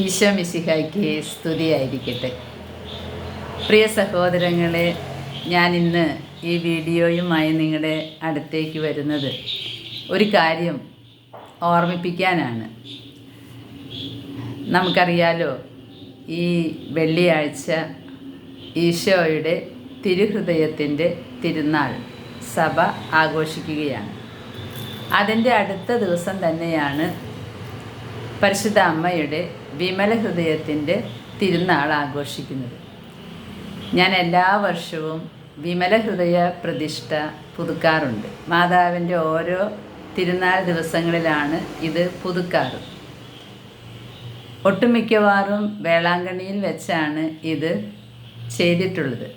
ഈശോ മിശിഹായ്ക്ക് സ്തുതിയായിരിക്കട്ടെ. പ്രിയ സഹോദരങ്ങളെ ഞാൻ ഇന്ന് ഈ വീഡിയോയുമായി നിങ്ങളുടെ അടുത്തേക്ക് വരുന്നത് ഒരു കാര്യം ഓർമ്മിപ്പിക്കാനാണ്. നമുക്കറിയാലോ ഈ വെള്ളിയാഴ്ച ഈശോയുടെ തിരുഹൃദയത്തിന്റെ തിരുനാൾ സഭ ആഘോഷിക്കുകയാണ്. അതിന്റെ അടുത്ത ദിവസം തന്നെയാണ് പരിശുദ്ധ അമ്മയുടെ വിമല ഹൃദയത്തിന്റെ തിരുനാൾ ആഘോഷിക്കുന്നത്. ഞാൻ എല്ലാ വർഷവും വിമല ഹൃദയ പ്രതിഷ്ഠ പുതുക്കാറുണ്ട്. മാതാവിന്റെ ഓരോ തിരുനാൾ ദിവസങ്ങളിലാണ് ഇത് പുതുക്കാറ്. ഒട്ടുമിക്കവാറും വേളാങ്കണ്ണിയിൽ വെച്ചാണ് ഇത് ചെയ്തിട്ടുള്ളത്.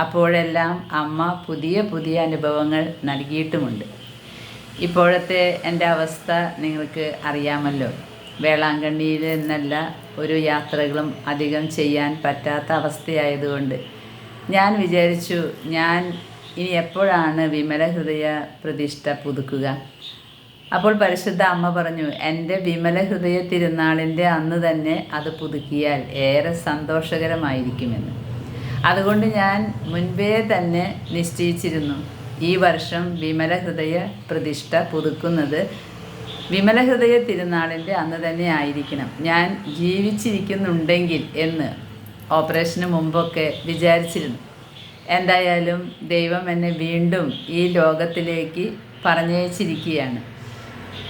അപ്പോഴെല്ലാം അമ്മ പുതിയ പുതിയ അനുഭവങ്ങൾ നൽകിയിട്ടുമുണ്ട്. ഇപ്പോഴത്തെ എന്റെ അവസ്ഥ നിങ്ങൾക്ക് അറിയാമല്ലോ. വേളാങ്കണ്ണിയിൽ നിന്നല്ല ഒരു യാത്രകളും അധികം ചെയ്യാൻ പറ്റാത്ത അവസ്ഥയായതുകൊണ്ട്. ഞാൻ വിചാരിച്ചു ഞാൻ ഇനി എപ്പോഴാണ് വിമല ഹൃദയ പ്രതിഷ്ഠ പുതുക്കുക? അപ്പോൾ പരിശുദ്ധ അമ്മ പറഞ്ഞു എന്റെ വിമല ഹൃദയ തിരുനാളിന്റെ അന്ന് തന്നെ അത് പുതുക്കിയാൽ ഏറെ സന്തോഷകരമായിരിക്കുമെന്ന്. അതുകൊണ്ട് ഞാൻ മുൻപേ തന്നെ നിശ്ചയിച്ചിരുന്നു ഈ വർഷം വിമല ഹൃദയ പ്രതിഷ്ഠ പുതുക്കുന്നത് വിമല ഹൃദയ തിരുനാളിന്റെ അന്ന് തന്നെ ആയിരിക്കണം. ഞാൻ ജീവിച്ചിരിക്കുന്നുണ്ടെങ്കിൽ എന്ന് ഓപ്പറേഷന് മുമ്പൊക്കെ വിചാരിച്ചിരുന്നു. എന്തായാലും ദൈവം എന്നെ വീണ്ടും ഈ ലോകത്തിലേക്ക് പറഞ്ഞയച്ചിരിക്കുകയാണ്.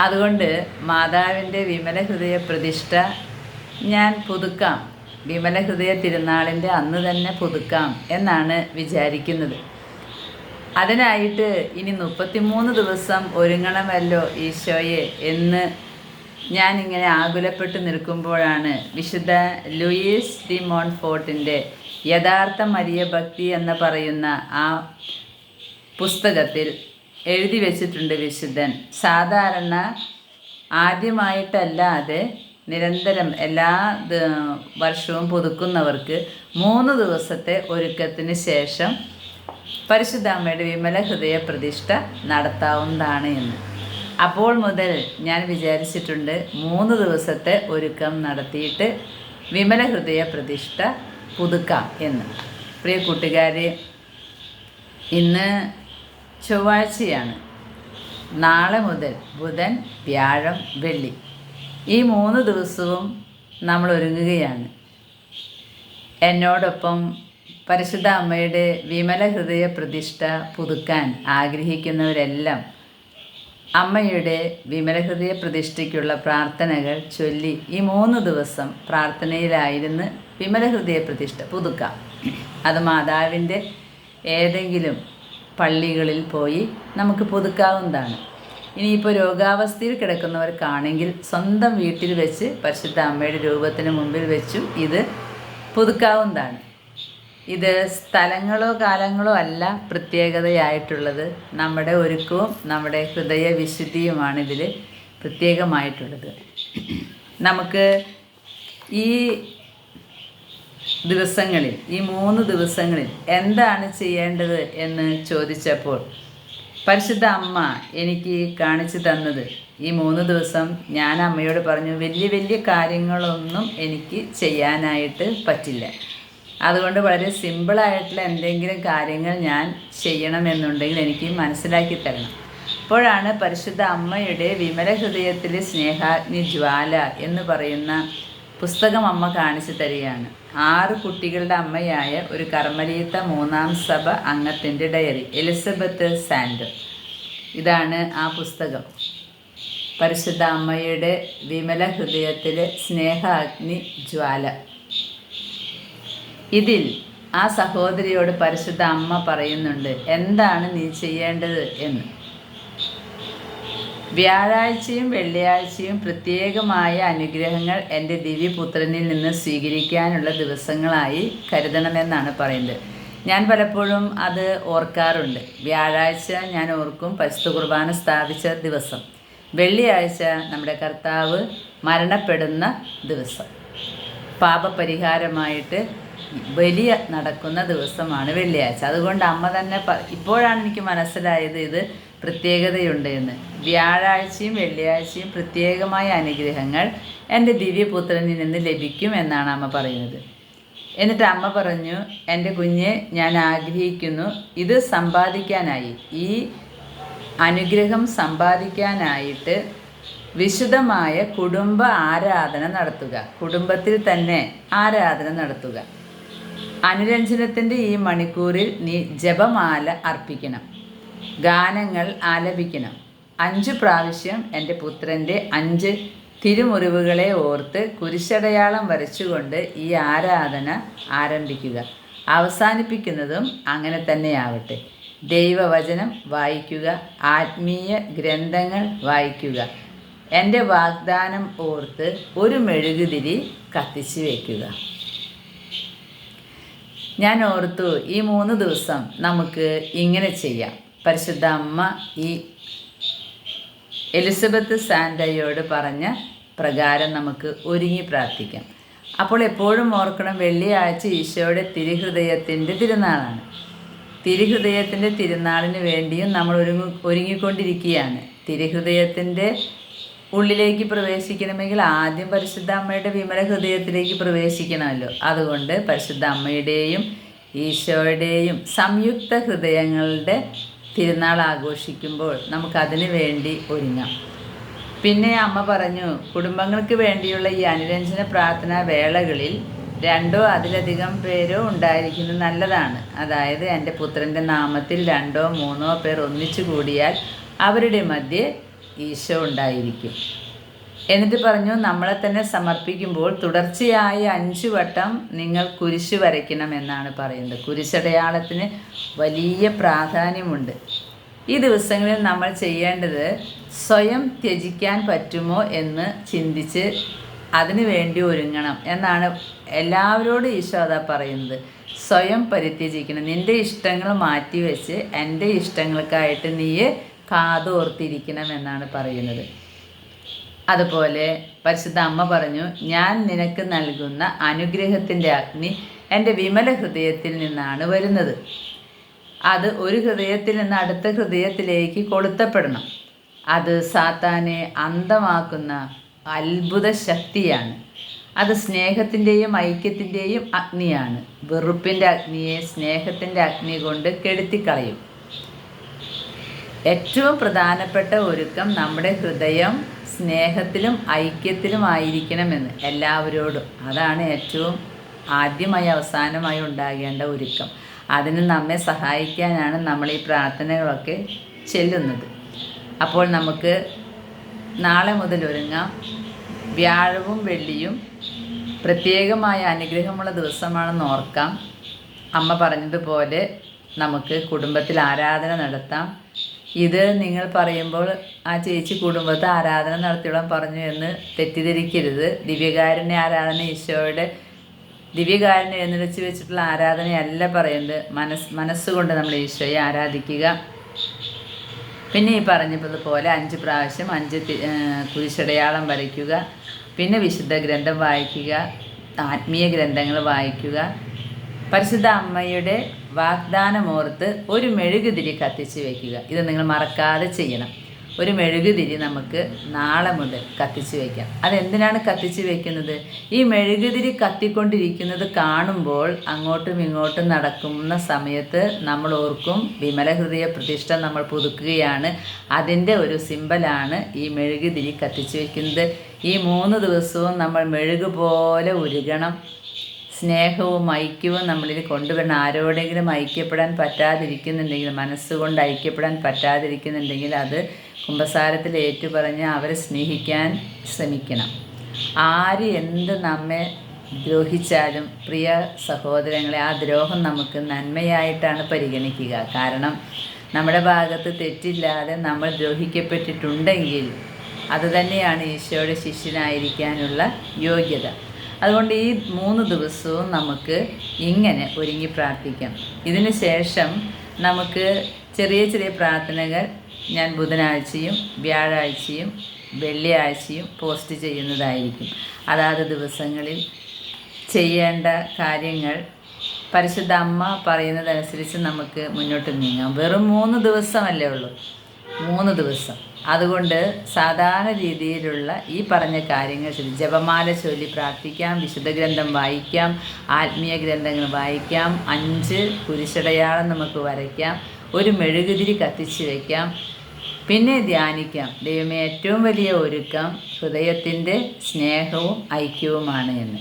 അതുകൊണ്ട് മാതാവിന്റെ വിമല ഹൃദയ പ്രതിഷ്ഠ ഞാൻ പുതുക്കാം. വിമല ഹൃദയ തിരുനാളിന്റെ അന്ന് തന്നെ പുതുക്കാം എന്നാണ് വിചാരിക്കുന്നത്. അതിനായിട്ട് ഇനി മുപ്പത്തിമൂന്ന് ദിവസം ഒരുങ്ങണമല്ലോ ഈശോയെ എന്ന് ഞാൻ ഇങ്ങനെ ആകുലപ്പെട്ട് നിൽക്കുമ്പോഴാണ് വിശുദ്ധ ലൂയിസ് ഡി മോൺഫോർട്ടിന്റെ യഥാർത്ഥ മരിയ ഭക്തി എന്ന് പറയുന്ന ആ പുസ്തകത്തിൽ എഴുതി വെച്ചിട്ടുണ്ട് വിശുദ്ധൻ. സാധാരണ ആദ്യമായിട്ടല്ലാതെ നിരന്തരം എല്ലാ വർഷവും പുതുക്കുന്നവർക്ക് മൂന്ന് ദിവസത്തെ ഒരുക്കത്തിന് ശേഷം പരിശുദ്ധ അമ്മയുടെ വിമല ഹൃദയ പ്രതിഷ്ഠ നടത്താവുന്നതാണ് എന്ന്. അപ്പോൾ മുതൽ ഞാൻ വിചാരിച്ചിട്ടുണ്ട് മൂന്ന് ദിവസത്തെ ഒരുക്കം നടത്തിയിട്ട് വിമല ഹൃദയ പ്രതിഷ്ഠ പുതുക്കാം എന്ന്. പ്രിയ കൂട്ടുകാരെ ഇന്ന് ചൊവ്വാഴ്ചയാണ്. നാളെ മുതൽ ബുധൻ വ്യാഴം വെള്ളി. ഈ മൂന്ന് ദിവസവും നമ്മൾ ഒരുങ്ങുകയാണ്. എന്നോടൊപ്പം പരിശുദ്ധ അമ്മയുടെ വിമല ഹൃദയ പ്രതിഷ്ഠ പുതുക്കാൻ ആഗ്രഹിക്കുന്നവരെല്ലാം അമ്മയുടെ വിമല ഹൃദയ പ്രതിഷ്ഠയ്ക്കുള്ള പ്രാർത്ഥനകൾ ചൊല്ലി ഈ മൂന്ന് ദിവസം പ്രാർത്ഥനയിലായിരുന്ന് വിമല ഹൃദയ പ്രതിഷ്ഠ പുതുക്കാം. അത് മാതാവിന്റെ ഏതെങ്കിലും പള്ളികളിൽ പോയി നമുക്ക് പുതുക്കാവുന്നതാണ്. ഇനിയിപ്പോൾ രോഗാവസ്ഥയിൽ കിടക്കുന്നവർക്കാണെങ്കിൽ സ്വന്തം വീട്ടിൽ വെച്ച് പരിശുദ്ധ അമ്മയുടെ രൂപത്തിന് മുമ്പിൽ വെച്ചും ഇത് പുതുക്കാവുന്നതാണ്. ഇത് സ്ഥലങ്ങളോ കാലങ്ങളോ അല്ല പ്രത്യേകതയായിട്ടുള്ളത്. നമ്മുടെ ഒരുക്കവും നമ്മുടെ ഹൃദയ വിശുദ്ധിയുമാണ് ഇതിൽ പ്രത്യേകമായിട്ടുള്ളത്. നമുക്ക് ഈ ദിവസങ്ങളിൽ ഈ മൂന്ന് ദിവസങ്ങളിൽ എന്താണ് ചെയ്യേണ്ടത് എന്ന് ചോദിച്ചപ്പോൾ പരിശുദ്ധ അമ്മ എനിക്ക് കാണിച്ചു തന്നത് ഈ മൂന്ന് ദിവസം ഞാൻ അമ്മയോട് പറഞ്ഞു വലിയ വലിയ കാര്യങ്ങളൊന്നും എനിക്ക് ചെയ്യാനായിട്ട് പറ്റില്ല. അതുകൊണ്ട് വളരെ സിമ്പിളായിട്ടുള്ള എന്തെങ്കിലും കാര്യങ്ങൾ ഞാൻ ചെയ്യണമെന്നുണ്ടെങ്കിൽ എനിക്ക് മനസ്സിലാക്കി തരണം. അപ്പോഴാണ് പരിശുദ്ധ അമ്മയുടെ വിമല ഹൃദയത്തിലെ സ്നേഹാഗ്നി ജ്വാല എന്ന് പറയുന്ന പുസ്തകം അമ്മ കാണിച്ചു തരികയാണ്. ആറ് കുട്ടികളുടെ അമ്മയായ ഒരു കർമ്മലീത്ത മൂന്നാം സഭ അംഗത്തിന്റെ ഡയറി എലിസബത്ത് സാൻഡർ. ഇതാണ് ആ പുസ്തകം. പരിശുദ്ധ അമ്മയുടെ വിമല ഹൃദയത്തിലെ സ്നേഹാഗ്നി ജ്വാല. ഇതിൽ ആ സഹോദരിയോട് പരിശുദ്ധ അമ്മ പറയുന്നുണ്ട് എന്താണ് നീ ചെയ്യേണ്ടത്? എന്ന്. വ്യാഴാഴ്ചയും വെള്ളിയാഴ്ചയും പ്രത്യേകമായ അനുഗ്രഹങ്ങൾ എന്റെ ദിവ്യപുത്രനിൽ നിന്ന് സ്വീകരിക്കാനുള്ള ദിവസങ്ങളായി കരുതണമെന്നാണ് പറയുന്നത്. ഞാൻ പലപ്പോഴും അത് ഓർക്കാറുണ്ട്. വ്യാഴാഴ്ച ഞാൻ ഓർക്കും പരിശുദ്ധ കുർബാന സ്ഥാപിച്ച ദിവസം. വെള്ളിയാഴ്ച നമ്മുടെ കർത്താവ് മരണപ്പെടുന്ന ദിവസം. പാപപരിഹാരമായിട്ട് വലിയ നടക്കുന്ന ദിവസമാണ് വെള്ളിയാഴ്ച. അതുകൊണ്ട് അമ്മ തന്നെ ഇപ്പോഴാണ് എനിക്ക് മനസ്സിലായത് ഇത് പ്രത്യേകതയുണ്ട് എന്ന്. വ്യാഴാഴ്ചയും വെള്ളിയാഴ്ചയും പ്രത്യേകമായ അനുഗ്രഹങ്ങൾ എന്റെ ദിവ്യപുത്രനിൽ നിന്ന് ലഭിക്കും എന്നാണ് അമ്മ പറയുന്നത്. എന്നിട്ട് അമ്മ പറഞ്ഞു എന്റെ കുഞ്ഞ് ഞാൻ ആഗ്രഹിക്കുന്നു ഇത് സമ്പാദിക്കാനായി. ഈ അനുഗ്രഹം സമ്പാദിക്കാനായിട്ട് വിശുദ്ധമായ കുടുംബ ആരാധന നടത്തുക. കുടുംബത്തിൽ തന്നെ ആരാധന നടത്തുക. അനുരഞ്ജനത്തിന്റെ ഈ മണിക്കൂറിൽ നീ ജപമാല അർപ്പിക്കണം. ഗാനങ്ങൾ ആലപിക്കണം. അഞ്ച് പ്രാവശ്യം എന്റെ പുത്രന്റെ അഞ്ച് തിരുമുറിവുകളെ ഓർത്ത് കുരിശടയാളം വരച്ചുകൊണ്ട് ഈ ആരാധന ആരംഭിക്കുക. അവസാനിപ്പിക്കുന്നതും അങ്ങനെ തന്നെയാവട്ടെ. ദൈവവചനം വായിക്കുക ആത്മീയ ഗ്രന്ഥങ്ങൾ വായിക്കുക. എന്റെ വാഗ്ദാനം ഓർത്ത് ഒരു മെഴുകുതിരി കത്തിച്ച് വയ്ക്കുക ഞാൻ ഓർത്തു ഈ മൂന്ന് ദിവസം നമുക്ക് ഇങ്ങനെ ചെയ്യാം. പരിശുദ്ധ അമ്മ ഈ എലിസബത്ത് സാൻഡയോട് പറഞ്ഞ പ്രകാരം നമുക്ക് ഒരുങ്ങി പ്രാർത്ഥിക്കാം. അപ്പോൾ എപ്പോഴും ഓർക്കണം വെള്ളിയാഴ്ച ഈശോയുടെ തിരുഹൃദയത്തിന്റെ തിരുനാളാണ്. തിരുഹൃദയത്തിന്റെ തിരുനാളിന് വേണ്ടിയും നമ്മൾ ഒരുങ്ങി ഒരുങ്ങിക്കൊണ്ടിരിക്കുകയാണ്. തിരുഹൃദയത്തിന്റെ ഉള്ളിലേക്ക് പ്രവേശിക്കണമെങ്കിൽ ആദ്യം പരിശുദ്ധ അമ്മയുടെ വിമല ഹൃദയത്തിലേക്ക് പ്രവേശിക്കണമല്ലോ. അതുകൊണ്ട് പരിശുദ്ധ അമ്മയുടെയും ഈശോയുടെയും സംയുക്ത ഹൃദയങ്ങളുടെ തിരുനാൾ ആഘോഷിക്കുമ്പോൾ നമുക്കതിനു വേണ്ടി ഒരുങ്ങാം. പിന്നെ അമ്മ പറഞ്ഞു കുടുംബങ്ങൾക്ക് വേണ്ടിയുള്ള ഈ അനുരഞ്ജന പ്രാർത്ഥനാ വേളകളിൽ രണ്ടോ അതിലധികം പേരോ ഉണ്ടായിരിക്കുന്നത് നല്ലതാണ്. അതായത് എന്റെ പുത്രന്റെ നാമത്തിൽ രണ്ടോ മൂന്നോ പേർ ഒന്നിച്ചു കൂടിയാൽ അവരുടെ മധ്യേ ഈശോ ഉണ്ടായിരിക്കും. എന്നിട്ട് പറഞ്ഞു നമ്മളെ തന്നെ സമർപ്പിക്കുമ്പോൾ തുടർച്ചയായി അഞ്ചു വട്ടം നിങ്ങൾ കുരിശ് വരയ്ക്കണം എന്നാണ് പറയുന്നത്. കുരിശടയാളത്തിന് വലിയ പ്രാധാന്യമുണ്ട്. ഈ ദിവസങ്ങളിൽ നമ്മൾ ചെയ്യേണ്ടത് സ്വയം ത്യജിക്കാൻ പറ്റുമോ എന്ന് ചിന്തിച്ച് അതിനു വേണ്ടി ഒരുങ്ങണം എന്നാണ് എല്ലാവരോടും ഈശോ അതാ പറയുന്നത്. സ്വയം പരിത്യജിക്കണം. നിന്റെ ഇഷ്ടങ്ങൾ മാറ്റിവെച്ച് എന്റെ ഇഷ്ടങ്ങൾക്കായിട്ട് നീ കാതോർത്തിരിക്കണം എന്നാണ് പറയുന്നത്. അതുപോലെ പരിശുദ്ധ അമ്മ പറഞ്ഞു ഞാൻ നിനക്ക് നൽകുന്ന അനുഗ്രഹത്തിന്റെ അഗ്നി എന്റെ വിമല ഹൃദയത്തിൽ നിന്നാണ് വരുന്നത്. അത് ഒരു ഹൃദയത്തിൽ നിന്ന് അടുത്ത ഹൃദയത്തിലേക്ക് കൊളുത്തപ്പെടണം. അത് സാത്താനെ അന്തമാക്കുന്ന അത്ഭുത ശക്തിയാണ്. അത് സ്നേഹത്തിന്റെയും ഐക്യത്തിന്റെയും അഗ്നിയാണ്. വെറുപ്പിന്റെ അഗ്നിയെ സ്നേഹത്തിന്റെ അഗ്നി കൊണ്ട് കെടുത്തിക്കളയും. ഏറ്റവും പ്രധാനപ്പെട്ട ഒരുക്കം നമ്മുടെ ഹൃദയം സ്നേഹത്തിലും ഐക്യത്തിലും ആയിരിക്കണമെന്ന് എല്ലാവരോടും. അതാണ് ഏറ്റവും ആദ്യമായി അവസാനമായി ഉണ്ടാകേണ്ട ഒരുക്കം. അതിന് നമ്മെ സഹായിക്കാനാണ് നമ്മൾ ഈ പ്രാർത്ഥനകളൊക്കെ ചെല്ലുന്നത്. അപ്പോൾ നമുക്ക് നാളെ മുതൽ ഒരുങ്ങാം. വ്യാഴവും വെള്ളിയും പ്രത്യേകമായ അനുഗ്രഹമുള്ള ദിവസമാണെന്ന് ഓർക്കാം. അമ്മ പറഞ്ഞതുപോലെ നമുക്ക് കുടുംബത്തിൽ ആരാധന നടത്താം. ഇത് നിങ്ങൾ പറയുമ്പോൾ ആ ചേച്ചി കുടുംബത്തെ ആരാധന നടത്തിയോളം പറഞ്ഞു എന്ന് തെറ്റിദ്ധരിക്കരുത്. ദിവ്യകാരുണ്യ ആരാധന ഈശോയുടെ ദിവ്യകാരുണ്യം എന്ന് വെച്ച് വെച്ചിട്ടുള്ള ആരാധനയല്ല പറയുന്നത് മനസ് മനസ്സുകൊണ്ട് നമ്മൾ ഈശോയെ ആരാധിക്കുക. പിന്നെ ഈ പറഞ്ഞതുപോലെ അഞ്ച് പ്രാവശ്യം അഞ്ച് കുരിശടയാളം വരയ്ക്കുക. പിന്നെ വിശുദ്ധ ഗ്രന്ഥം വായിക്കുക. ആത്മീയ ഗ്രന്ഥങ്ങൾ വായിക്കുക. പരിശുദ്ധ അമ്മയുടെ വാഗ്ദാനമോർത്ത് ഒരു മെഴുകുതിരി കത്തിച്ച് വയ്ക്കുക ഇത് നിങ്ങൾ മറക്കാതെ ചെയ്യണം. ഒരു മെഴുകുതിരി നമുക്ക് നാളെ മുതൽ കത്തിച്ച് വയ്ക്കാം അതെന്തിനാണ് കത്തിച്ച് വയ്ക്കുന്നത് ഈ മെഴുകുതിരി കത്തിക്കൊണ്ടിരിക്കുന്നത് കാണുമ്പോൾ അങ്ങോട്ടും ഇങ്ങോട്ടും നടക്കുന്ന സമയത്ത് നമ്മൾ ഓർക്കും വിമല ഹൃദയ പ്രതിഷ്ഠ നമ്മൾ പുതുക്കുകയാണ്. അതിന്റെ ഒരു സിമ്പലാണ് ഈ മെഴുകുതിരി കത്തിച്ച് വയ്ക്കുന്നത് ഈ മൂന്ന് ദിവസവും നമ്മൾ മെഴുകു പോലെ ഉരുകണം. സ്നേഹവും ഐക്യവും നമ്മളിൽ കൊണ്ടുവരണം. ആരോടെങ്കിലും ഐക്യപ്പെടാൻ പറ്റാതിരിക്കുന്നുണ്ടെങ്കിൽ മനസ്സുകൊണ്ട് ഐക്യപ്പെടാൻ പറ്റാതിരിക്കുന്നുണ്ടെങ്കിൽ അത് കുംഭസാരത്തിൽ ഏറ്റുപറഞ്ഞ് അവരെ സ്നേഹിക്കാൻ ശ്രമിക്കണം. ആര് എന്ത് നമ്മെ ദ്രോഹിച്ചാലും പ്രിയ സഹോദരങ്ങളെ ആ ദ്രോഹം നമുക്ക് നന്മയായിട്ടാണ് പരിഗണിക്കുക. കാരണം നമ്മുടെ ഭാഗത്ത് തെറ്റില്ലാതെ നമ്മൾ ദ്രോഹിക്കപ്പെട്ടിട്ടുണ്ടെങ്കിൽ അതുതന്നെയാണ് ഈശോയുടെ ശിഷ്യനായിരിക്കാനുള്ള യോഗ്യത. അതുകൊണ്ട് ഈ മൂന്ന് ദിവസവും നമുക്ക് ഇങ്ങനെ ഒരുങ്ങി പ്രാർത്ഥിക്കാം. ഇതിന് ശേഷം നമുക്ക് ചെറിയ ചെറിയ പ്രാർത്ഥനകൾ ഞാൻ ബുധനാഴ്ചയും വ്യാഴാഴ്ചയും വെള്ളിയാഴ്ചയും പോസ്റ്റ് ചെയ്യുന്നതായിരിക്കും. അതാത് ദിവസങ്ങളിൽ ചെയ്യേണ്ട കാര്യങ്ങൾ പരിശുദ്ധ അമ്മ പറയുന്നതനുസരിച്ച് നമുക്ക് മുന്നോട്ട് നീങ്ങാം. വെറും മൂന്ന് ദിവസമല്ലേ ഉള്ളൂ. മൂന്ന് ദിവസം. അതുകൊണ്ട് സാധാരണ രീതിയിലുള്ള ഈ പറഞ്ഞ കാര്യങ്ങൾ ചൊല്ലി ജപമാല ചൊല്ലി പ്രാർത്ഥിക്കാം വിശുദ്ധ ഗ്രന്ഥം വായിക്കാം ആത്മീയ ഗ്രന്ഥങ്ങൾ വായിക്കാം അഞ്ച് കുരിശടയാളം നമുക്ക് വരയ്ക്കാം ഒരു മെഴുകുതിരി കത്തിച്ച് വയ്ക്കാം പിന്നെ ധ്യാനിക്കാം. ദൈവമേ ഏറ്റവും വലിയ ഒരുക്കം ഹൃദയത്തിന്റെ സ്നേഹവും ഐക്യവുമാണ് എന്ന്.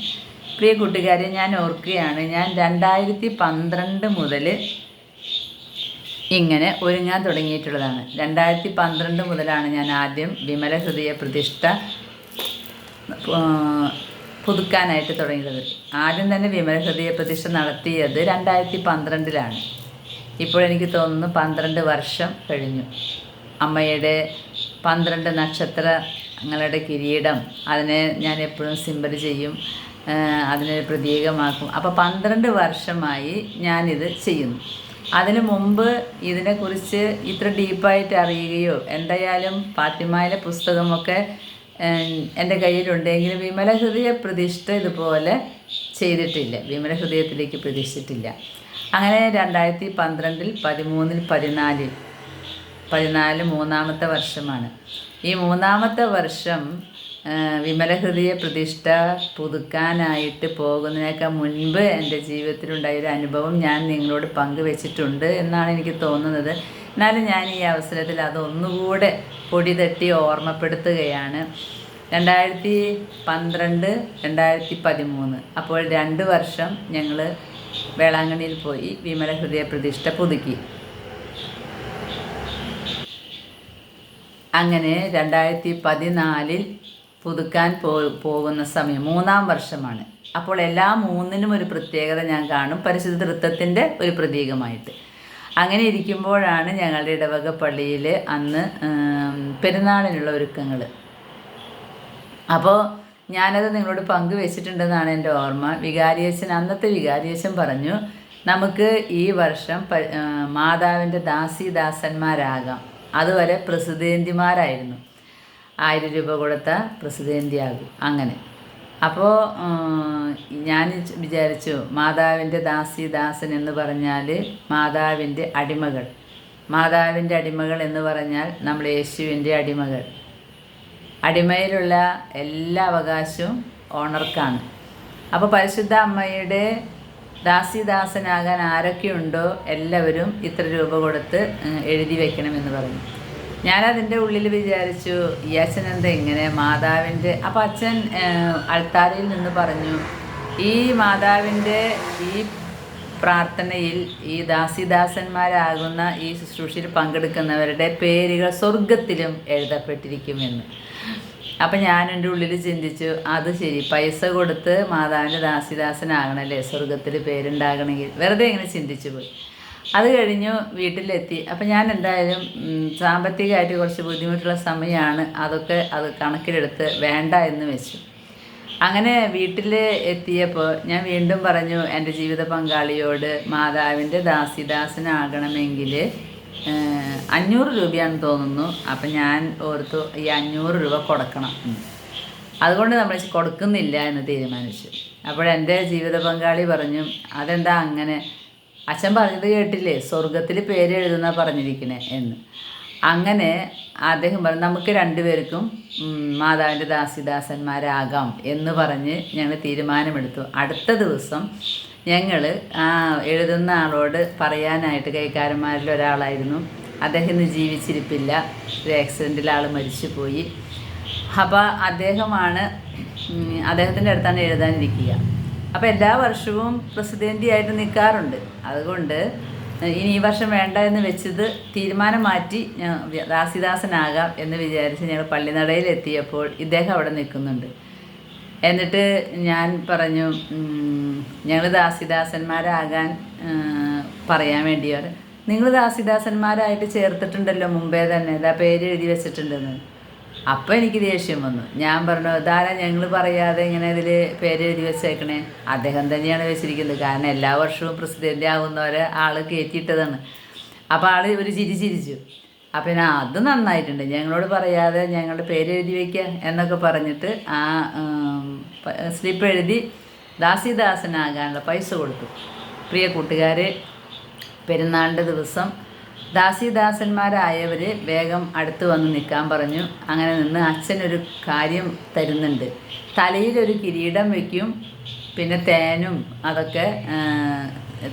പ്രിയ കൂട്ടുകാരെ ഞാൻ ഓർക്കുകയാണ് ഞാൻ രണ്ടായിരത്തി പന്ത്രണ്ട് മുതൽ ഇങ്ങനെ ഒരുങ്ങാൻ തുടങ്ങിയിട്ടുള്ളതാണ്. രണ്ടായിരത്തി പന്ത്രണ്ട് മുതലാണ് ഞാൻ ആദ്യം വിമല ഹൃദയ പ്രതിഷ്ഠ പുതുക്കാനായിട്ട് തുടങ്ങിയത്. ആദ്യം തന്നെ വിമല ഹൃദയ പ്രതിഷ്ഠ നടത്തിയത് രണ്ടായിരത്തി പന്ത്രണ്ടിലാണ് ഇപ്പോൾ എനിക്ക് തോന്നുന്നു പന്ത്രണ്ട് വർഷം കഴിഞ്ഞു. അമ്മയുടെ പന്ത്രണ്ട് നക്ഷത്രങ്ങളുടെ കിരീടം അതിനെ ഞാൻ എപ്പോഴും സിമ്പൽ ചെയ്യും അതിനെ പ്രതീകമാക്കും. അപ്പോൾ പന്ത്രണ്ട് വർഷമായി ഞാനിത് ചെയ്യുന്നു. അതിനു മുമ്പ് ഇതിനെക്കുറിച്ച് ഇത്ര ഡീപ്പായിട്ട് അറിയുകയോ എന്തായാലും പാത്തിമായിലെ പുസ്തകമൊക്കെ എന്റെ കയ്യിലുണ്ടെങ്കിലും വിമല ഹൃദയ പ്രതിഷ്ഠ ഇതുപോലെ ചെയ്തിട്ടില്ല. വിമല ഹൃദയത്തിലേക്ക് പ്രതിഷ്ഠിച്ചിട്ടില്ല. അങ്ങനെ രണ്ടായിരത്തി പന്ത്രണ്ടിൽ പതിമൂന്നിൽ പതിനാലിൽ പതിനാല് മൂന്നാമത്തെ വർഷമാണ്. ഈ മൂന്നാമത്തെ വർഷം ആ, വിമല ഹൃദയ പ്രതിഷ്ഠ പുതുക്കാനായിട്ട് പോകുന്നതിനേക്കാൾ മുൻപ് എന്റെ ജീവിതത്തിലുണ്ടായ ഒരു അനുഭവം ഞാൻ നിങ്ങളോട് പങ്കുവെച്ചിട്ടുണ്ട് എന്നാണ് എനിക്ക് തോന്നുന്നത്. എന്നാലും ഞാൻ ഈ അവസരത്തിൽ അതൊന്നുകൂടെ പൊടി തട്ടി ഓർമ്മപ്പെടുത്തുകയാണ്. രണ്ടായിരത്തി പന്ത്രണ്ട് രണ്ടായിരത്തി പതിമൂന്ന്. അപ്പോൾ രണ്ട് വർഷം ഞങ്ങൾ വേളാങ്കണ്ണിയിൽ പോയി വിമലഹൃദയ പ്രതിഷ്ഠ പുതുക്കി. അങ്ങനെ രണ്ടായിരത്തി പതിനാലിൽ പുതുക്കാൻ പോ പോകുന്ന സമയം. മൂന്നാം വർഷമാണ്. അപ്പോൾ എല്ലാ മൂന്നിനും ഒരു പ്രത്യേകത ഞാൻ കാണും. പരിശുദ്ധ തൃത്വത്തിന്റെ ഒരു പ്രതീകമായിട്ട്. അങ്ങനെ ഇരിക്കുമ്പോഴാണ് ഞങ്ങളുടെ ഇടവക പള്ളിയിൽ അന്ന് പെരുന്നാളിനുള്ള ഒരുക്കങ്ങൾ അപ്പോൾ ഞാനത് നിങ്ങളോട് പങ്കുവെച്ചിട്ടുണ്ടെന്നാണ് എന്റെ ഓർമ്മ. വികാരിയച്ഛൻ അന്നത്തെ വികാരിയച്ഛൻ പറഞ്ഞു നമുക്ക് ഈ വർഷം മാതാവിന്റെ ദാസിദാസന്മാരാകാം. അതുവരെ പ്രസിദ്ധേന്തിമാരായിരുന്നു. ആയിരം രൂപ കൊടുത്ത പ്രസിദ്ധേന്തിയാകും അങ്ങനെ. അപ്പോൾ ഞാൻ വിചാരിച്ചു മാതാവിന്റെ ദാസി ദാസൻ എന്ന് പറഞ്ഞാൽ മാതാവിന്റെ അടിമകൾ. മാതാവിന്റെ അടിമകൾ എന്ന് പറഞ്ഞാൽ നമ്മൾ യേശുവിന്റെ അടിമകൾ. അടിമയിലുള്ള എല്ലാ അവകാശവും ഓണർക്കാണ്. അപ്പോൾ പരിശുദ്ധ അമ്മയുടെ ദാസിദാസനാകാൻ ആരൊക്കെയുണ്ടോ എല്ലാവരും ഇത്ര രൂപ കൊടുത്ത് എഴുതി വെക്കണമെന്ന് പറഞ്ഞു. ഞാനതിന്റെ ഉള്ളിൽ വിചാരിച്ചു അച്ഛൻ എന്താ ഇങ്ങനെ? മാതാവിന്റെ അപ്പം അച്ഛൻ അൾത്താരയിൽ നിന്ന് പറഞ്ഞു ഈ മാതാവിന്റെ ഈ പ്രാർത്ഥനയിൽ ഈ ദാസിദാസന്മാരാകുന്ന ഈ ശുശ്രൂഷയിൽ പങ്കെടുക്കുന്നവരുടെ പേരുകൾ സ്വർഗത്തിലും എഴുതപ്പെട്ടിരിക്കുമെന്ന്. അപ്പം ഞാൻ എന്റെ ഉള്ളിൽ ചിന്തിച്ചു അത് ശരി പൈസ കൊടുത്ത് മാതാവിന്റെ ദാസിദാസനാകണല്ലേ? സ്വർഗത്തിൽ പേരുണ്ടാകണമെങ്കിൽ. വെറുതെ ഇങ്ങനെ ചിന്തിച്ചു പോയി. അത് കഴിഞ്ഞു വീട്ടിലെത്തി. അപ്പം ഞാൻ എന്തായാലും സാമ്പത്തികമായിട്ട് കുറച്ച് ബുദ്ധിമുട്ടുള്ള സമയമാണ് അതൊക്കെ അത് കണക്കിലെടുത്ത് വേണ്ട എന്ന് വെച്ചു. അങ്ങനെ വീട്ടിൽ എത്തിയപ്പോൾ ഞാൻ വീണ്ടും പറഞ്ഞു എന്റെ ജീവിത പങ്കാളിയോട് മാതാവിന്റെ ദാസിദാസനാകണമെങ്കിൽ അഞ്ഞൂറ് രൂപയാണെന്ന് തോന്നുന്നു. അപ്പം ഞാൻ ഓർത്തു ഈ അഞ്ഞൂറ് രൂപ കൊടുക്കണം. അതുകൊണ്ട് നമ്മൾ കൊടുക്കുന്നില്ല എന്ന് തീരുമാനിച്ചു. അപ്പോൾ എന്റെ ജീവിത പങ്കാളി പറഞ്ഞു അതെന്താ അങ്ങനെ? അച്ഛൻ പറഞ്ഞത് കേട്ടില്ലേ? സ്വർഗത്തിൽ പേര് എഴുതുന്ന പറഞ്ഞിരിക്കണേ എന്ന്. അങ്ങനെ അദ്ദേഹം പറഞ്ഞു നമുക്ക് രണ്ടുപേർക്കും മാതാവിന്റെ ദാസിദാസന്മാരാകാം എന്ന് പറഞ്ഞ് ഞങ്ങൾ തീരുമാനമെടുത്തു. അടുത്ത ദിവസം ഞങ്ങൾ ആ എഴുതുന്ന ആളോട് പറയാനായിട്ട് കൈക്കാരന്മാരിൽ ഒരാളായിരുന്നു. അദ്ദേഹം ഇന്ന് ജീവിച്ചിരിപ്പില്ല. ഒരു ആക്സിഡന്റിൽ ആൾ മരിച്ചു പോയി അപ്പോൾ അദ്ദേഹമാണ് അദ്ദേഹത്തിന്റെ അടുത്താണ് എഴുതാനിരിക്കുക. അപ്പോൾ എല്ലാ വർഷവും പ്രസിദ്ധേന്തിയായിട്ട് നിൽക്കാറുണ്ട് അതുകൊണ്ട് ഇനി ഈ വർഷം വേണ്ട എന്ന് വെച്ചത് തീരുമാനം മാറ്റി ദാസിദാസനാകാം എന്ന് വിചാരിച്ച് ഞങ്ങൾ പള്ളിനടയിൽ എത്തിയപ്പോൾ ഇദ്ദേഹം അവിടെ നിൽക്കുന്നുണ്ട്. എന്നിട്ട് ഞാൻ പറഞ്ഞു ഞങ്ങൾ ദാസിദാസന്മാരാകാൻ പറയാൻ വേണ്ടിയാണ് നിങ്ങൾ ദാസിദാസന്മാരായിട്ട് ചേർത്തിട്ടുണ്ടല്ലോ മുമ്പേ തന്നെ ഇതാ പേര് എഴുതി വെച്ചിട്ടുണ്ടെന്ന്. അപ്പം എനിക്ക് ദേഷ്യം വന്നു. ഞാൻ പറഞ്ഞു ഇതാരാ ഞങ്ങൾ പറയാതെ ഇങ്ങനെ ഇതിൽ പേര് എഴുതി വെച്ചേക്കണേ? അദ്ദേഹം തന്നെയാണ് വെച്ചിരിക്കുന്നത്. കാരണം എല്ലാ വർഷവും പ്രസിഡന്റ് ആകുന്നവരെ ആൾ കയറ്റിയിട്ടതാണ് അപ്പോൾ ആൾ ഒരു ചിരി ചിരിച്ചു. അപ്പം ഞാൻ അത് നന്നായിട്ടുണ്ട്. ഞങ്ങളോട് പറയാതെ ഞങ്ങളുടെ പേര് എഴുതി വയ്ക്കുക എന്നൊക്കെ പറഞ്ഞിട്ട് ആ സ്ലിപ്പ് എഴുതി ദാസിദാസനാകാനുള്ള പൈസ കൊടുത്തു. പ്രിയ കൂട്ടുകാരെ പെരുന്നാളിന്റെ ദിവസം ദാസിദാസന്മാരായവർ വേഗം അടുത്ത് വന്ന് നിൽക്കാൻ പറഞ്ഞു. അങ്ങനെ നിന്ന് അച്ഛനൊരു കാര്യം തരുന്നുണ്ട്. തലയിലൊരു കിരീടം വയ്ക്കും പിന്നെ തേനും അതൊക്കെ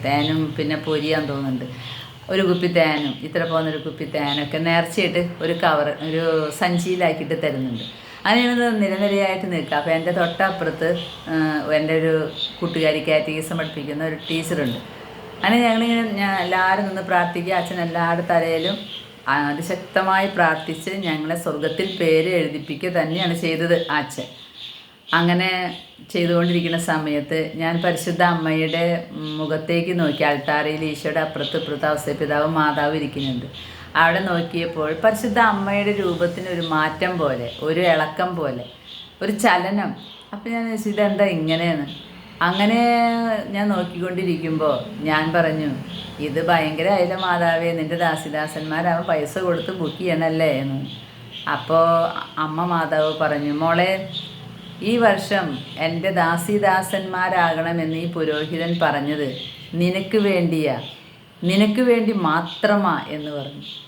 തേനും പിന്നെ പൊരിയാൻ തോന്നുന്നുണ്ട്. ഒരു കുപ്പി തേനും ഇത്ര പോകുന്നൊരു കുപ്പി തേനൊക്കെ നേർച്ചയായിട്ട് ഒരു കവർ ഒരു സഞ്ചിയിലാക്കിയിട്ട് തരുന്നുണ്ട്. അങ്ങനെയാണ് നിരനിരയായിട്ട് നിൽക്കുക. അപ്പോൾ എന്റെ തൊട്ടപ്പുറത്ത് എന്റെ ഒരു കൂട്ടുകാരി കാറ്റഗീസം പഠിപ്പിക്കുന്ന ഒരു ടീച്ചറുണ്ട്. അങ്ങനെ ഞങ്ങളിങ്ങനെ ഞാൻ എല്ലാവരും നിന്ന് പ്രാർത്ഥിക്കുക. അച്ഛൻ എല്ലാവരുടെ തലയിലും അതിശക്തമായി പ്രാർത്ഥിച്ച് ഞങ്ങളെ സ്വർഗത്തിൽ പേര് എഴുതിപ്പിക്കുക തന്നെയാണ് ചെയ്തത് അച്ഛൻ. അങ്ങനെ ചെയ്തുകൊണ്ടിരിക്കുന്ന സമയത്ത് ഞാൻ പരിശുദ്ധ അമ്മയുടെ മുഖത്തേക്ക് നോക്കി. അൾത്താരയിൽ ഈശോയുടെ അപ്പുറത്ത് ഇപ്പുറത്ത് അവസ്ഥ പിതാവ് മാതാവ് ഇരിക്കുന്നുണ്ട്. അവിടെ നോക്കിയപ്പോൾ പരിശുദ്ധ അമ്മയുടെ രൂപത്തിന് ഒരു മാറ്റം പോലെ ഒരു ഇളക്കം പോലെ ഒരു ചലനം. അപ്പം ഞാൻ ചോദിച്ചു ഇതെന്താ ഇങ്ങനെയെന്ന്? അങ്ങനെ ഞാൻ നോക്കിക്കൊണ്ടിരിക്കുമ്പോൾ ഞാൻ പറഞ്ഞു ഇത് ഭയങ്കര അതിലെ മാതാവേ നിന്റെ ദാസിദാസന്മാരാവും പൈസ കൊടുത്ത് ബുക്ക് ചെയ്യണല്ലേ? എന്ന്. അപ്പോൾ അമ്മ മാതാവ് പറഞ്ഞു മോളെ ഈ വർഷം എന്റെ ദാസിദാസന്മാരാകണമെന്ന് ഈ പുരോഹിതൻ പറഞ്ഞത് നിനക്ക് വേണ്ടിയാ. നിനക്ക് വേണ്ടി മാത്രമാ എന്ന് പറഞ്ഞു.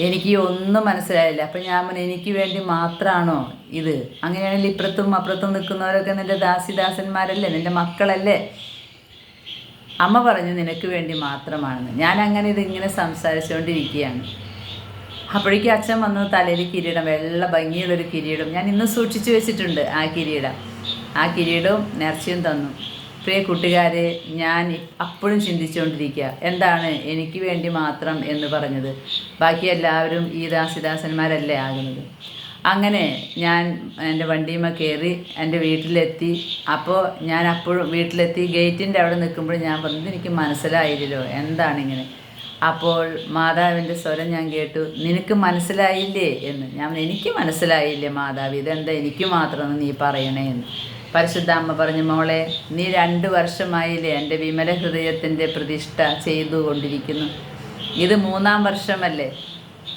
എനിക്ക് ഒന്നും മനസ്സിലായില്ല. അപ്പം ഞാൻ പറഞ്ഞു എനിക്ക് വേണ്ടി മാത്രമാണോ ഇത്? അങ്ങനെയാണെങ്കിൽ ഇപ്പുറത്തും അപ്പുറത്തും നിൽക്കുന്നവരൊക്കെ നിന്റെ ദാസിദാസന്മാരല്ലേ നിന്റെ മക്കളല്ലേ? അമ്മ പറഞ്ഞു നിനക്ക് വേണ്ടി മാത്രമാണെന്ന്. ഞാൻ അങ്ങനെ ഇതിങ്ങനെ സംസാരിച്ചുകൊണ്ടിരിക്കുകയാണ്. അപ്പോഴേക്കും അച്ഛൻ വന്നു തലയിൽ കിരീടം വെള്ള ഭംഗിയുള്ളൊരു കിരീടം. ഞാൻ ഇന്ന് സൂക്ഷിച്ചു വെച്ചിട്ടുണ്ട് ആ കിരീടം. ആ കിരീടവും നേർച്ചയും തന്നു. പ്രിയ കൂട്ടുകാരെ ഞാൻ അപ്പോഴും ചിന്തിച്ചുകൊണ്ടിരിക്കുക എന്താണ് എനിക്ക് വേണ്ടി മാത്രം എന്ന് പറഞ്ഞത്. ബാക്കി എല്ലാവരും ഈ ദാസിദാസന്മാരല്ലേ ആകുന്നത്. അങ്ങനെ ഞാൻ എന്റെ വണ്ടിയുമ്മ കയറി എന്റെ വീട്ടിലെത്തി. അപ്പോൾ ഞാൻ അപ്പോഴും വീട്ടിലെത്തി. ഗേറ്റിന്റെ അവിടെ നിൽക്കുമ്പോൾ ഞാൻ പറഞ്ഞത് എനിക്ക് മനസ്സിലായില്ലല്ലോ എന്താണിങ്ങനെ? അപ്പോൾ മാതാവിന്റെ സ്വരം ഞാൻ കേട്ടു നിനക്ക് മനസ്സിലായില്ലേ? എന്ന്. ഞാൻ എനിക്ക് മനസ്സിലായില്ലേ മാതാവ് ഇതെന്താ എനിക്ക് മാത്രമെന്ന് നീ പറയണേ? എന്ന്. പരിശുദ്ധ അമ്മ പറഞ്ഞു മോളെ നീ രണ്ട് വർഷമായില്ലേ എന്റെ വിമല ഹൃദയത്തിന്റെ പ്രതിഷ്ഠ ചെയ്തുകൊണ്ടിരിക്കുന്നു. ഇത് മൂന്നാം വർഷമല്ലേ?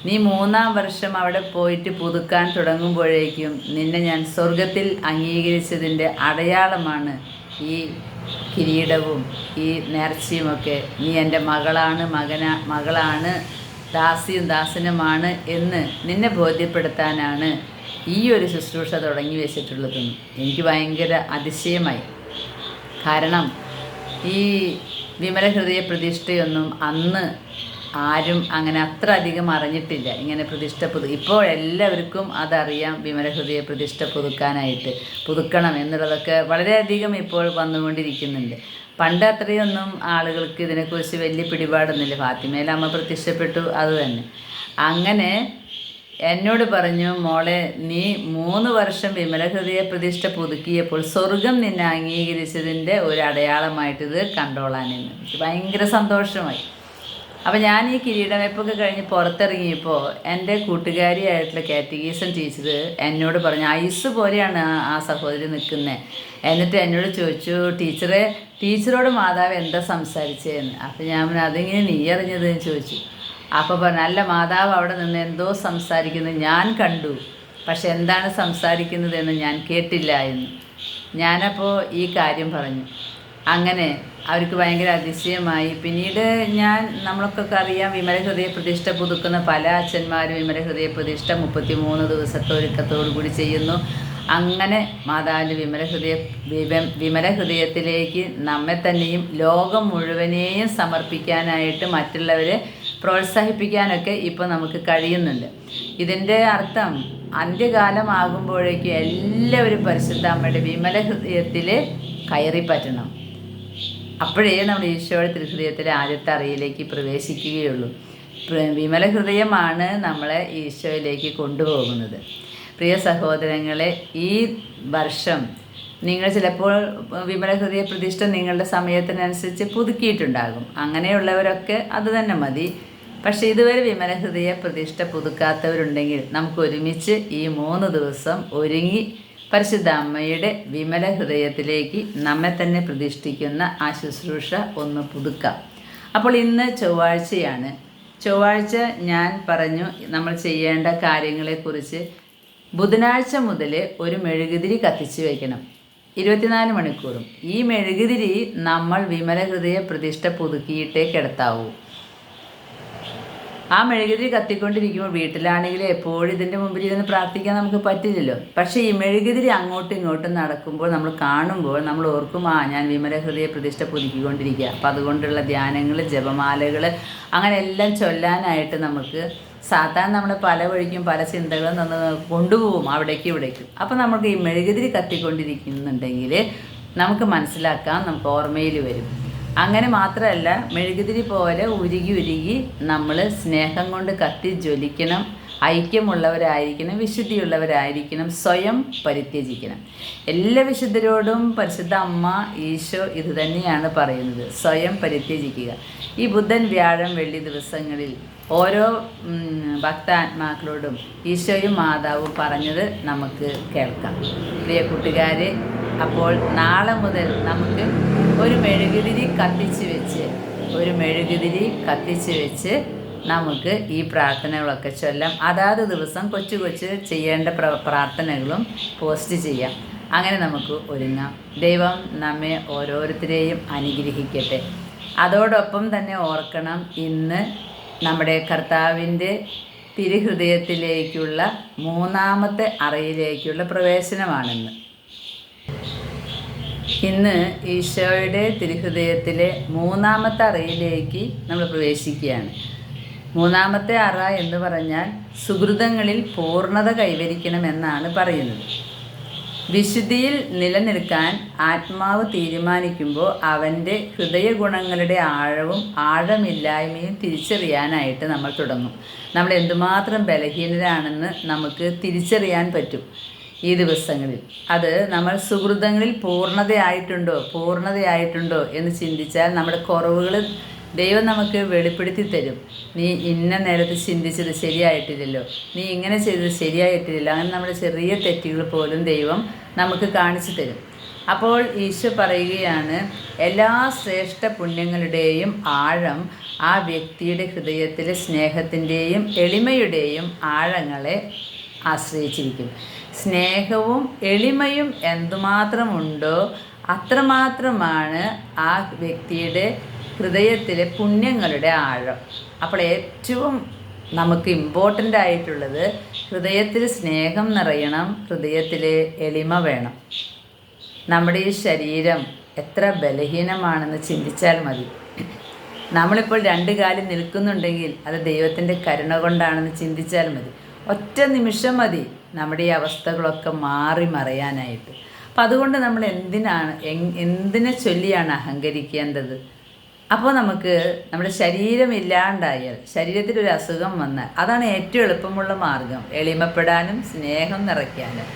നീ മൂന്നാം വർഷം അവിടെ പോയിട്ട് പുതുക്കാൻ തുടങ്ങുമ്പോഴേക്കും നിന്നെ ഞാൻ സ്വർഗത്തിൽ അംഗീകരിച്ചതിന്റെ അടയാളമാണ് ഈ കിരീടവും ഈ നേർച്ചയുമൊക്കെ. നീ എന്റെ മകളാണ് മകന മകളാണ് ദാസിയും ദാസനുമാണ് എന്ന് നിന്നെ ബോധ്യപ്പെടുത്താനാണ് ഈ ഒരു ശുശ്രൂഷ തുടങ്ങി വെച്ചിട്ടുള്ളതെന്ന് എനിക്ക് ഭയങ്കര അതിശയമായി. കാരണം ഈ വിമല ഹൃദയ പ്രതിഷ്ഠയൊന്നും അന്ന് ആരും അങ്ങനെ അത്ര അധികം അറിഞ്ഞിട്ടില്ല. ഇങ്ങനെ പ്രതിഷ്ഠ പുതു ഇപ്പോൾ എല്ലാവർക്കും അതറിയാം വിമല ഹൃദയ പ്രതിഷ്ഠ പുതുക്കാനായിട്ട് പുതുക്കണം എന്നുള്ളതൊക്കെ വളരെയധികം ഇപ്പോൾ വന്നുകൊണ്ടിരിക്കുന്നുണ്ട്. പണ്ട് അത്രയൊന്നും ആളുകൾക്ക് ഇതിനെക്കുറിച്ച് വലിയ പിടിപാടൊന്നുമില്ല. ഫാത്തിമയിൽ അമ്മ പ്രത്യക്ഷപ്പെട്ടു അത് തന്നെ. അങ്ങനെ എന്നോട് പറഞ്ഞു മോളെ നീ മൂന്ന് വർഷം വിമലഹൃദയ പ്രതിഷ്ഠ പുതുക്കിയപ്പോൾ സ്വർഗം നിന്നെ അംഗീകരിച്ചതിന്റെ ഒരു അടയാളമായിട്ട് ഇത് കണ്ടോളാനെന്ന് എനിക്ക് ഭയങ്കര സന്തോഷമായി. അപ്പോൾ ഞാൻ ഈ കിരീടവെപ്പൊക്കെ കഴിഞ്ഞ് പുറത്തിറങ്ങിയപ്പോൾ എന്റെ കൂട്ടുകാരിയായിട്ടുള്ള കാറ്റഗീസൺ ടീച്ചർ എന്നോട് പറഞ്ഞു ഐസ് പോലെയാണ് ആ- സഹോദരി നിൽക്കുന്നത് എന്നിട്ട് എന്നോട് ചോദിച്ചു ടീച്ചറെ ടീച്ചറോട് മാതാവ് എന്താ സംസാരിച്ചതെന്ന് അപ്പോൾ ഞാൻ അതിങ്ങനെ നീ അറിഞ്ഞതെന്ന് ചോദിച്ചു. അപ്പോൾ നല്ല മാതാവ് അവിടെ നിന്ന് എന്തോ സംസാരിക്കുന്നത് ഞാൻ കണ്ടു. പക്ഷെ എന്താണ് സംസാരിക്കുന്നതെന്ന് ഞാൻ കേട്ടില്ല എന്ന്. ഞാനപ്പോൾ ഈ കാര്യം പറഞ്ഞു. അങ്ങനെ അവർക്ക് ഭയങ്കര അതിശയമായി. പിന്നീട് ഞാൻ നമ്മളൊക്കെ അറിയാം വിമല ഹൃദയ പ്രതിഷ്ഠ പുതുക്കുന്ന പല അച്ഛന്മാരും വിമല ഹൃദയ പ്രതിഷ്ഠ മുപ്പത്തി മൂന്ന് ദിവസത്തെ ഒരുക്കത്തോടു കൂടി ചെയ്യുന്നു. അങ്ങനെ മാതാവിന്റെ വിമല ഹൃദയ വിമല ഹൃദയത്തിലേക്ക് നമ്മെ തന്നെയും ലോകം മുഴുവനെയും സമർപ്പിക്കാനായിട്ട് മറ്റുള്ളവരെ പ്രോത്സാഹിപ്പിക്കാനൊക്കെ ഇപ്പോൾ നമുക്ക് കഴിയുന്നുണ്ട്. ഇതിന്റെ അർത്ഥം അന്ത്യകാലമാകുമ്പോഴേക്കും എല്ലാവരും പരിശുദ്ധ അമ്മയുടെ വിമല ഹൃദയത്തിൽ കയറി പറ്റണം. അപ്പോഴേ നമ്മൾ ഈശോയുടെ തിരുഹൃദയത്തിലെ ആദ്യത്തെ അറിയിലേക്ക് പ്രവേശിക്കുകയുള്ളൂ. വിമല ഹൃദയമാണ് നമ്മളെ ഈശോയിലേക്ക് കൊണ്ടുപോകുന്നത്. പ്രിയ സഹോദരങ്ങളെ ഈ വർഷം നിങ്ങൾ ചിലപ്പോൾ വിമല ഹൃദയ പ്രതിഷ്ഠ നിങ്ങളുടെ സമയത്തിനനുസരിച്ച് പുതുക്കിയിട്ടുണ്ടാകും. അങ്ങനെയുള്ളവരൊക്കെ അത് തന്നെ മതി. പക്ഷേ ഇതുവരെ വിമല ഹൃദയ പ്രതിഷ്ഠ പുതുക്കാത്തവരുണ്ടെങ്കിൽ നമുക്ക് ഒരുമിച്ച് ഈ മൂന്ന് ദിവസം ഒരുങ്ങി പരിശുദ്ധ അമ്മയുടെ വിമല ഹൃദയത്തിലേക്ക് നമ്മെ തന്നെ പ്രതിഷ്ഠിക്കുന്ന ആ ശുശ്രൂഷ ഒന്ന് പുതുക്കാം. അപ്പോൾ ഇന്ന് ചൊവ്വാഴ്ചയാണ്. ചൊവ്വാഴ്ച ഞാൻ പറഞ്ഞു നമ്മൾ ചെയ്യേണ്ട കാര്യങ്ങളെക്കുറിച്ച് ബുധനാഴ്ച മുതൽ ഒരു മെഴുകുതിരി കത്തിച്ച് വയ്ക്കണം ഇരുപത്തിനാല് മണിക്കൂറും. ഈ മെഴുകുതിരി നമ്മൾ വിമല ഹൃദയ പ്രതിഷ്ഠ പുതുക്കിയിട്ടേ കിടത്താവൂ. ആ മെഴുകുതിരി കത്തിക്കൊണ്ടിരിക്കുമ്പോൾ വീട്ടിലാണെങ്കിലും എപ്പോഴും ഇതിന്റെ മുമ്പിൽ ഇരുന്ന് പ്രാർത്ഥിക്കാൻ നമുക്ക് പറ്റില്ലല്ലോ. പക്ഷേ ഈ മെഴുകുതിരി അങ്ങോട്ടും ഇങ്ങോട്ടും നടക്കുമ്പോൾ നമ്മൾ കാണുമ്പോൾ നമ്മൾ ഓർക്കും ആ ഞാൻ വിമല ഹൃദയ പ്രതിഷ്ഠ പുതുക്കിക്കൊണ്ടിരിക്കുക അപ്പം അതുകൊണ്ടുള്ള ധ്യാനങ്ങൾ ജപമാലകൾ അങ്ങനെ എല്ലാം ചൊല്ലാനായിട്ട് നമുക്ക് സാധാരണ നമ്മൾ പല വഴിക്കും പല ചിന്തകളും നിന്ന് കൊണ്ടുപോകും അവിടേക്കും ഇവിടേക്കും. അപ്പം നമുക്ക് ഈ മെഴുകുതിരി കത്തിക്കൊണ്ടിരിക്കുന്നുണ്ടെങ്കിൽ നമുക്ക് മനസ്സിലാക്കാം നമുക്ക് ഓർമ്മയിൽ വരും. അങ്ങനെ മാത്രമല്ല മെഴുകുതിരി പോലെ ഉരുകി ഉരുകി നമ്മൾ സ്നേഹം കൊണ്ട് കത്തി ജ്വലിക്കണം ഐക്യമുള്ളവരായിരിക്കണം വിശുദ്ധിയുള്ളവരായിരിക്കണം സ്വയം പരിത്യജിക്കണം. എല്ലാ വിശുദ്ധരോടും പരിശുദ്ധ അമ്മ ഈശോ ഇത് തന്നെയാണ് പറയുന്നത്. സ്വയം പരിത്യജിക്കുക. ഈ ബുധൻ വ്യാഴം വെള്ളി ദിവസങ്ങളിൽ ഓരോ ഭക്താത്മാക്കളോടും ഈശോയും മാതാവും പറഞ്ഞത് നമുക്ക് കേൾക്കാം. പ്രിയ കൂട്ടുകാരെ അപ്പോൾ നാളെ മുതൽ നമുക്ക് ഒരു മെഴുകുതിരി കത്തിച്ച് വെച്ച് ഒരു മെഴുകുതിരി കത്തിച്ച് വെച്ച് നമുക്ക് ഈ പ്രാർത്ഥനകളൊക്കെ ചൊല്ലാം. അതാത് ദിവസം കൊച്ചു കൊച്ചു ചെയ്യേണ്ട പ്ര പ്രാർത്ഥനകളും പോസ്റ്റ് ചെയ്യാം. അങ്ങനെ നമുക്ക് ഒരുങ്ങാം. ദൈവം നമ്മെ ഓരോരുത്തരെയും അനുഗ്രഹിക്കട്ടെ. അതോടൊപ്പം തന്നെ ഓർക്കണം ഇന്ന് നമ്മുടെ കർത്താവിന്റെ തിരുഹൃദയത്തിലേക്കുള്ള മൂന്നാമത്തെ അറയിലേക്കുള്ള പ്രവേശനമാണെന്ന്. ഇന്ന് ഈശോയുടെ തിരുഹൃദയത്തിലെ മൂന്നാമത്തെ അറയിലേക്ക് നമ്മൾ പ്രവേശിക്കുകയാണ്. മൂന്നാമത്തെ അറ എന്ന് പറഞ്ഞാൽ സുഹൃതങ്ങളിൽ പൂർണത കൈവരിക്കണമെന്നാണ് പറയുന്നത്. വിശുദ്ധിയിൽ നിലനിൽക്കാൻ ആത്മാവ് തീരുമാനിക്കുമ്പോൾ അവന്റെ ഹൃദയഗുണങ്ങളുടെ ആഴവും ആഴമില്ലായ്മയും തിരിച്ചറിയാനായിട്ട് നമ്മൾ തുടങ്ങും. നമ്മൾ എന്തുമാത്രം ബലഹീനരാണെന്ന് നമുക്ക് തിരിച്ചറിയാൻ പറ്റും. ഈ ദിവസങ്ങളിൽ. അത് നമ്മൾ സുഹൃതങ്ങളിൽ പൂർണതയായിട്ടുണ്ടോ പൂർണതയായിട്ടുണ്ടോ എന്ന് ചിന്തിച്ചാൽ നമ്മുടെ കുറവുകൾ ദൈവം നമുക്ക് വെളിപ്പെടുത്തി തരും. നീ ഇന്ന നേരത്ത് ചിന്തിച്ചത് ശരിയായിട്ടില്ലല്ലോ. നീ ഇങ്ങനെ ചെയ്തത് ശരിയായിട്ടില്ല അങ്ങനെ നമ്മുടെ ചെറിയ തെറ്റുകൾ പോലും ദൈവം നമുക്ക് കാണിച്ചു തരും. അപ്പോൾ ഈശോ പറയുകയാണ് എല്ലാ ശ്രേഷ്ഠ പുണ്യങ്ങളുടെയും ആഴം ആ വ്യക്തിയുടെ ഹൃദയത്തിലെ സ്നേഹത്തിന്റെയും എളിമയുടെയും ആഴങ്ങളെ ആശ്രയിച്ചിരിക്കും. സ്നേഹവും എളിമയും എന്തുമാത്രമുണ്ടോ അത്രമാത്രമാണ് ആ വ്യക്തിയുടെ ഹൃദയത്തിലെ പുണ്യങ്ങളുടെ ആഴം. അപ്പോൾ ഏറ്റവും നമുക്ക് ഇമ്പോർട്ടന്റ് ആയിട്ടുള്ളത് ഹൃദയത്തിൽ സ്നേഹം നിറയണം ഹൃദയത്തിൽ എളിമ വേണം. നമ്മുടെ ഈ ശരീരം എത്ര ബലഹീനമാണെന്ന് ചിന്തിച്ചാൽ മതി. നമ്മളിപ്പോൾ രണ്ട് കാലിൽ നിൽക്കുന്നുണ്ടെങ്കിൽ അത് ദൈവത്തിന്റെ കരുണ കൊണ്ടാണെന്ന് ചിന്തിച്ചാൽ മതി. ഒറ്റ നിമിഷം മതി. നമ്മുടെ ഈ അവസ്ഥകളൊക്കെ മാറി മറയാനായിട്ട്. അപ്പം അതുകൊണ്ട് നമ്മൾ എന്തിനാണ് എന്തിനെ ചൊല്ലിയാണ് അഹങ്കരിക്കേണ്ടത്? അപ്പോൾ നമുക്ക് നമ്മുടെ ശരീരം ഇല്ലാണ്ടായാൽ ശരീരത്തിൽ ഒരു അസുഖം വന്നാൽ അതാണ് ഏറ്റവും എളുപ്പമുള്ള മാർഗം. എളിമപ്പെടാനും സ്നേഹം നിറയ്ക്കാനും.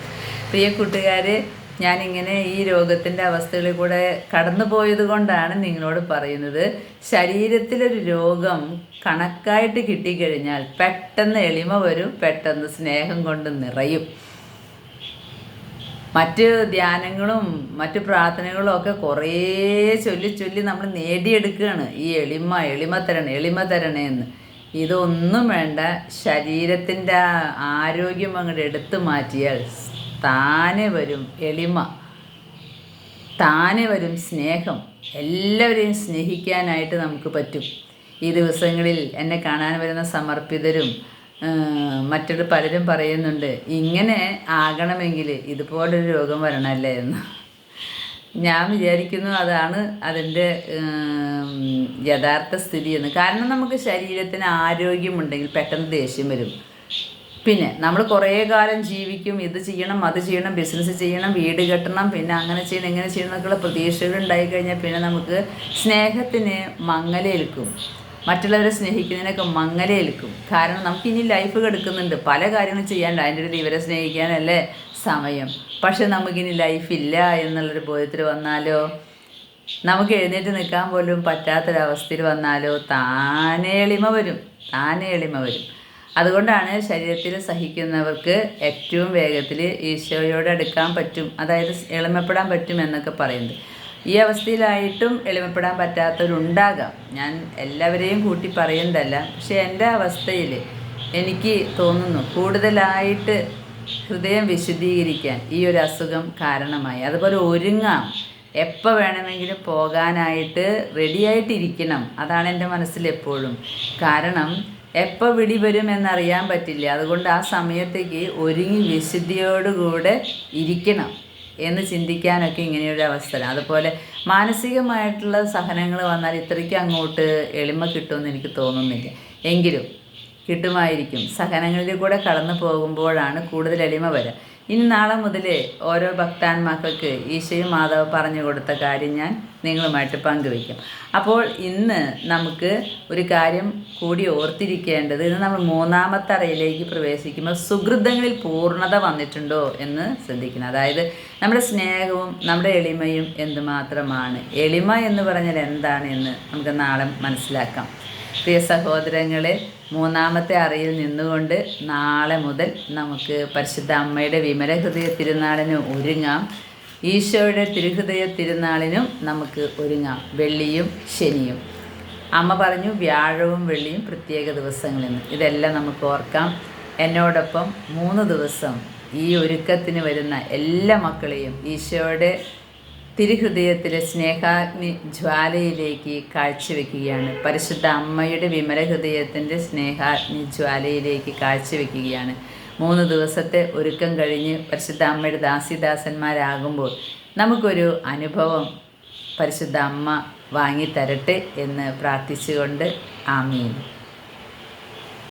പ്രിയ കൂട്ടുകാരെ ഞാനിങ്ങനെ ഈ രോഗത്തിന്റെ അവസ്ഥകളിൽ കൂടെ കടന്നു പോയത് കൊണ്ടാണ് നിങ്ങളോട് പറയുന്നത്. ശരീരത്തിലൊരു രോഗം കണക്കായിട്ട് കിട്ടിക്കഴിഞ്ഞാൽ പെട്ടെന്ന് എളിമ വരും പെട്ടെന്ന് സ്നേഹം കൊണ്ട് നിറയും. മറ്റ് ധ്യാനങ്ങളും മറ്റ് പ്രാർത്ഥനകളും ഒക്കെ കുറേ ചൊല്ലി ചൊല്ലി നമ്മൾ നേടിയെടുക്കുകയാണ്. ഈ എളിമ എളിമ തരണേ എളിമ തരണേ എന്ന്. ഇതൊന്നും വേണ്ട. ശരീരത്തിന്റെ ആരോഗ്യം അങ്ങോട്ട് എടുത്തു മാറ്റിയാൽ താനെ വരും എളിമ. താനെ വരും സ്നേഹം. എല്ലാവരെയും സ്നേഹിക്കാനായിട്ട് നമുക്ക് പറ്റും. ഈ ദിവസങ്ങളിൽ എന്നെ കാണാൻ വരുന്ന സമർപ്പിതരും മറ്റൊരു പലരും പറയുന്നുണ്ട് ഇങ്ങനെ ആകണമെങ്കിൽ ഇതുപോലൊരു രോഗം വരണമല്ലേ എന്ന്. ഞാൻ വിചാരിക്കുന്നു അതാണ് അതിന്റെ യഥാർത്ഥ സ്ഥിതി എന്ന്. കാരണം നമുക്ക് ശരീരത്തിന് ആരോഗ്യമുണ്ടെങ്കിൽ പെട്ടെന്ന് ദേഷ്യം വരും. പിന്നെ നമ്മൾ കുറേ കാലം ജീവിക്കും. ഇത് ചെയ്യണം അത് ചെയ്യണം ബിസിനസ് ചെയ്യണം വീട് കെട്ടണം പിന്നെ അങ്ങനെ ചെയ്യണം ഇങ്ങനെ ചെയ്യണം എന്നൊക്കെയുള്ള പ്രതീക്ഷകൾ ഉണ്ടായി കഴിഞ്ഞാൽ പിന്നെ നമുക്ക് സ്നേഹത്തിന് മങ്ങലേൽക്കും മറ്റുള്ളവരെ സ്നേഹിക്കുന്നതിനൊക്കെ മങ്ങലേൽക്കും കാരണം നമുക്ക് ഇനി ലൈഫ് കെടുക്കുന്നുണ്ട്. പല കാര്യങ്ങൾ ചെയ്യാണ്ട് അതിന്റെ ഇടയിൽ ഇവരെ സ്നേഹിക്കാനല്ലേ സമയം. പക്ഷെ നമുക്കിനി ലൈഫില്ല എന്നുള്ളൊരു ബോധത്തിൽ വന്നാലോ? നമുക്ക് എഴുന്നേറ്റ് നിൽക്കാൻ പോലും പറ്റാത്തൊരവസ്ഥയിൽ വന്നാലോ? താനേ എളിമ വരും. താനേ എളിമ വരും. അതുകൊണ്ടാണ് ശരീരത്തിൽ സഹിക്കുന്നവർക്ക് ഏറ്റവും വേഗത്തിൽ ഈശോയോട് അടുക്കാൻ പറ്റും അതായത് എളിമപ്പെടാൻ പറ്റും എന്നൊക്കെ പറയുന്നത്. ഈ അവസ്ഥയിലായിട്ടും എളിമപ്പെടാൻ പറ്റാത്തവരുണ്ടാകാം. ഞാൻ എല്ലാവരെയും കൂട്ടി പറയുന്നതല്ല പക്ഷേ എന്റെ അവസ്ഥയിൽ എനിക്ക് തോന്നുന്നു കൂടുതലായിട്ട് ഹൃദയം വിശുദ്ധീകരിക്കാൻ ഈ ഒരു അസുഖം കാരണമായി. അതുപോലെ ഒരുങ്ങാം. എപ്പോൾ വേണമെങ്കിലും പോകാനായിട്ട് റെഡിയായിട്ടിരിക്കണം അതാണ് എന്റെ മനസ്സിലെപ്പോഴും. കാരണം എപ്പോൾ വിടി വരും എന്നറിയാൻ പറ്റില്ല. അതുകൊണ്ട് ആ സമയത്തേക്ക് ഒരുങ്ങി വിശുദ്ധിയോടുകൂടെ ഇരിക്കണം എന്ന് ചിന്തിക്കാനൊക്കെ ഇങ്ങനെയൊരു അവസരം. അതുപോലെ മാനസികമായിട്ടുള്ള സഹനങ്ങൾ വന്നാൽ ഇത്രയ്ക്ക് അങ്ങോട്ട് എളിമ കിട്ടുമെന്ന് എനിക്ക് തോന്നുന്നില്ല. എങ്കിലും കിട്ടുമായിരിക്കും. സഹനങ്ങളിൽ കൂടെ കടന്നു പോകുമ്പോഴാണ് കൂടുതൽ എളിമ വരിക ഇനി നാളെ മുതൽ ഓരോ ഭക്താന്മാർക്ക് ഈശോയും മാതാവ് പറഞ്ഞു കൊടുത്ത കാര്യം ഞാൻ നിങ്ങളുമായിട്ട് പങ്കുവയ്ക്കും. അപ്പോൾ ഇന്ന് നമുക്ക് ഒരു കാര്യം കൂടി ഓർത്തിരിക്കേണ്ടത് ഇന്ന് നമ്മൾ മൂന്നാമത്തെ അറയിലേക്ക് പ്രവേശിക്കുമ്പോൾ സുഹൃതങ്ങളിൽ പൂർണത വന്നിട്ടുണ്ടോ എന്ന് ശ്രദ്ധിക്കണം. അതായത് നമ്മുടെ സ്നേഹവും നമ്മുടെ എളിമയും എന്തുമാത്രമാണ്? എളിമ എന്ന് പറഞ്ഞാൽ എന്താണ് എന്ന് നമുക്ക് നാളെ മനസ്സിലാക്കാം. പ്രിയ സഹോദരങ്ങളെ മൂന്നാമത്തെ അറിയിൽ നിന്നുകൊണ്ട് നാളെ മുതൽ നമുക്ക് പരിശുദ്ധ അമ്മയുടെ വിമല ഹൃദയ തിരുനാളിന് ഒരുങ്ങാം. ഈശോയുടെ തിരുഹൃദയ തിരുനാളിനും നമുക്ക് ഒരുങ്ങാം. വെള്ളിയും ശനിയും. അമ്മ പറഞ്ഞു വ്യാഴവും വെള്ളിയും പ്രത്യേക ദിവസങ്ങളെന്ന്. ഇതെല്ലാം നമുക്ക് ഓർക്കാം. എന്നോടൊപ്പം മൂന്ന് ദിവസം ഈ ഒരുക്കത്തിന് വരുന്ന എല്ലാ മക്കളെയും ഈശോയുടെ തിരുഹൃദയത്തിലെ സ്നേഹാഗ്നി ജ്വാലയിലേക്ക് കാഴ്ചവെക്കുകയാണ്. പരിശുദ്ധ അമ്മയുടെ വിമല ഹൃദയത്തിന്റെ സ്നേഹാഗ്നി ജ്വാലയിലേക്ക് കാഴ്ചവെക്കുകയാണ്. മൂന്ന് ദിവസത്തെ ഒരുക്കം കഴിഞ്ഞ് പരിശുദ്ധ അമ്മയുടെ ദാസിദാസന്മാരാകുമ്പോൾ നമുക്കൊരു അനുഭവം പരിശുദ്ധ അമ്മ വാങ്ങിത്തരട്ടെ എന്ന് പ്രാർത്ഥിച്ചുകൊണ്ട് ആമീൻ.